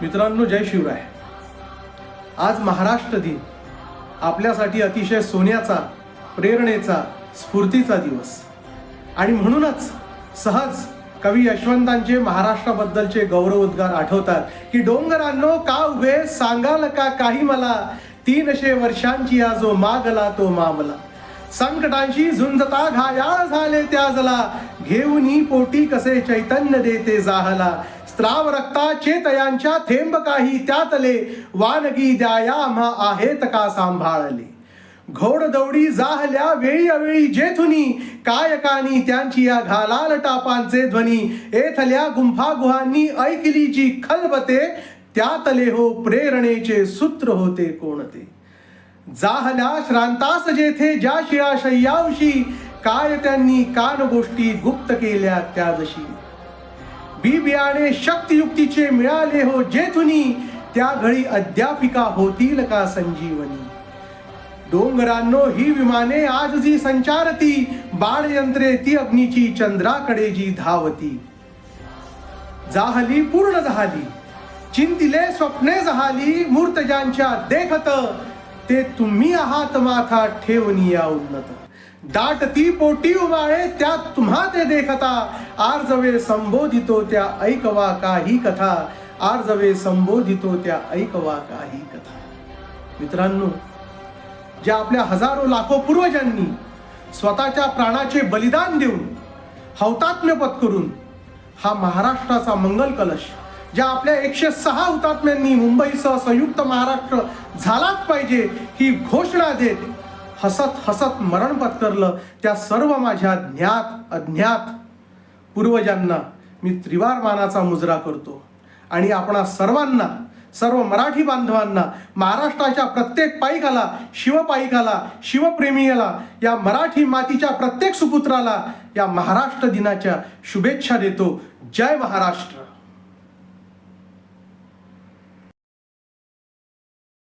मित्रांनो जय शिवराय. आज महाराष्ट्र दिन. आपल्यासाठी अतिशय सोन्याचा प्रेरणेचा स्फूर्तीचा दिवस. आणि म्हणूनच सहज कवी यशवंतांचे महाराष्ट्राबद्दलचे गौरवोद्गार आठवतात की डोंगरांनो का उभे? सांगाल का काही मला? तीनशे वर्षांची आजो जो मागला तो मामला. संकटांशी झुंजता घायाळ झाले त्या जला. घेऊनी पोटी कसे चैतन्य देते जाहला. स्त्राव रक्ता चेतयांच्या थेंब काही त्यातले वानगी द्याया आम्हा आहेत का सांभाळले? घोड दौडी जाहल्या वेळी अवेळी जेथुनी कायकानी त्यांची या घालाल टापांचे ध्वनी एथल्या गुंफा गुहांनी ऐकली जी खलबते त्यातले हो प्रेरणेचे सूत्र होते कोणते? जाहल्या श्रांतास जेथे ज्या शिळा शय्यावशी काय त्यांनी कान गोष्टी गुप्त केल्या त्या जशी बी बियाणे शक्तियुक्तीचे मिळाले हो जेथुनी त्या घडी अध्यापिका होतील का संजीवनी? डोंगरांनो ही विमाने आज जी संचारती बाळयंत्रे ती अग्नीची चंद्राकडे जी धावती. जाहली पूर्ण झाली चिंतिले स्वप्ने जहाली मूर्तजांच्या देखत ते तुम्ही आहात माथा ठेवून या उन्नत. दाटती पोटी उमाळे त्यात तुम्हा ते देखता. आर्जवे संबोधितो त्या ऐकवा काही कथा. आर्जवे संबोधितो त्या ऐकवा काही कथा. मित्रांनो ज्या आपल्या हजारो लाखो पूर्वजांनी स्वतःच्या प्राणाचे बलिदान देऊन हौतात्म्य पत्करून हा महाराष्ट्राचा मंगल कलश ज्या आपल्या एकशे सहा हुतात्म्यांनी मुंबईसह संयुक्त महाराष्ट्र झालाच पाहिजे ही घोषणा देत हसत हसत मरण पत्करलं त्या सर्व माझ्या ज्ञात अज्ञात पूर्वजांना मी त्रिवार मानाचा मुजरा करतो. आणि आपणा सर्वांना सर्व मराठी बांधवांना महाराष्ट्राच्या प्रत्येक पायिकाला शिवपायिकाला शिवप्रेमीला या मराठी मातीच्या प्रत्येक सुपुत्राला या महाराष्ट्र दिनाच्या शुभेच्छा देतो. जय महाराष्ट्र.